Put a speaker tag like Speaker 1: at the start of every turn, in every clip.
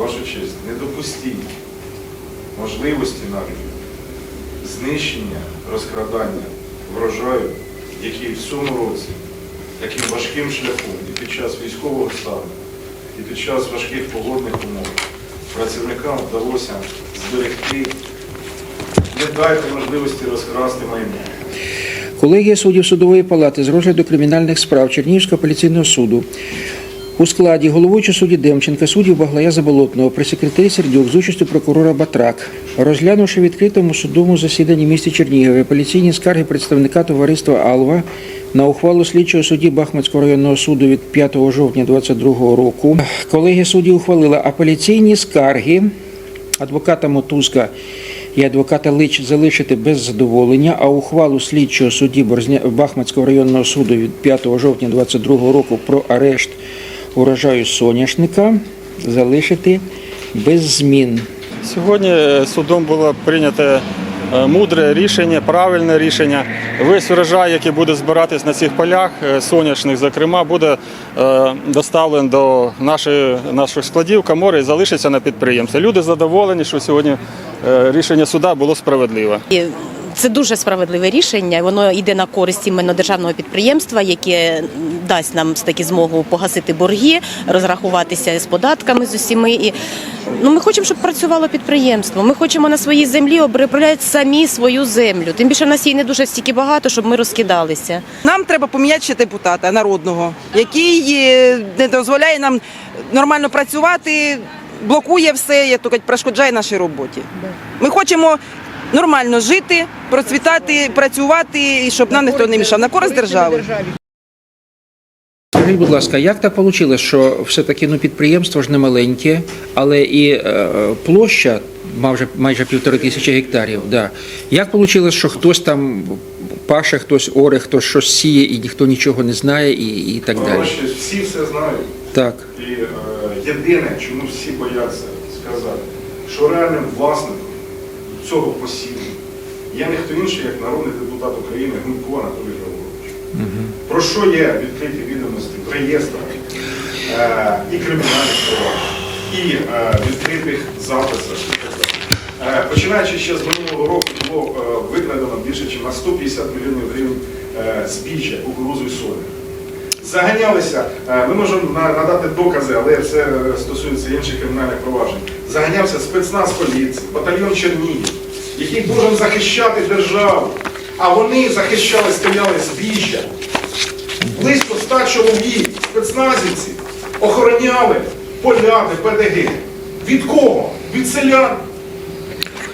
Speaker 1: Ваша честь, не допустіть можливості навіть знищення, розкрадання врожаю, який в цьому році таким важким шляхом і під час військового стану, і під час важких погодних умов працівникам вдалося зберегти. Не дайте можливості розкрасти майно.
Speaker 2: Колегія суддів судової палати з розгляду кримінальних справ Чернігівського апеляційного суду у складі головуючого судді Демченка, суддів Баглая Заболотного, прес-секретарі Сердюк з участю прокурора Батрак, розглянувши відкритому судовому засіданні в місті Чернігові апеляційні скарги представника товариства Алва на ухвалу слідчого судді Бахмутського районного суду від 5 жовтня 2022 року, колегія суддів ухвалила апеляційні скарги. Адвоката Мотузка і адвоката Лич залишити без задоволення, а ухвалу слідчого судді Бахмутського районного суду від 5 жовтня 2022 року про арешт урожаю соняшника залишити без змін.
Speaker 3: Сьогодні судом було прийнято е, мудре рішення, правильне рішення. Весь урожай, який буде збиратись на цих полях, е, соняшних, зокрема, буде е, доставлений до нашої, наших складів, комори і залишиться на підприємстві. Люди задоволені, що сьогодні рішення суда було справедливе.
Speaker 4: Це дуже справедливе рішення. Воно йде на користь іменно державного підприємства, яке дасть нам таки змогу погасити борги, розрахуватися з податками з усіми. І ну ми хочемо, щоб працювало підприємство. Ми хочемо на своїй землі обробляти самі свою землю. Тим більше в нас її не дуже стільки багато, щоб ми розкидалися.
Speaker 5: Нам треба поміняти ще депутата народного, який е, не дозволяє нам нормально працювати, блокує все, як то кажуть, перешкоджає нашій роботі. Ми хочемо нормально жити, процвітати, працювати, і щоб нам ніхто не мішав на користь держави.
Speaker 2: Скажіть, будь ласка, як так вийшло, що все-таки ну, підприємство ж не маленьке, але і е, площа майже, майже півтори тисячі гектарів. Да. Як вийшло, що хтось там паше, хтось оре, хтось щось сіє, і ніхто нічого не знає, і, і так далі?
Speaker 1: Всі все знають.
Speaker 2: Так.
Speaker 1: І е, єдине, чому всі бояться сказати, що реальним власником цього посіву є ніхто інший, як народний депутат України Гунько Анатолій Григорович. Про що є відкриті відомості в реєстрах е, і кримінальних проваджень, і е, відкритих записах. Е, починаючи ще з минулого року було е, викрадено більше, ніж на 150 мільйонів гривень е, збіжжя, кукурузу і солі заганялися, е, ми можемо надати докази, але це е, стосується інших кримінальних проваджень. Заганявся спецназ поліції, батальйон Чернігів, який должен захищати державу. А вони захищали, стріляли збіжжя. Близько ста чоловік, спецназівці, охороняли поля ПДГ. Від кого? Від селян.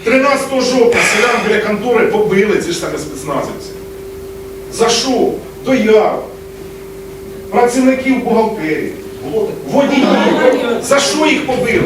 Speaker 1: 13 жовтня селян біля контори побили ці ж самі спецназівці. За що? Дояв працівників бухгалтерії, водіїв. За що їх побили?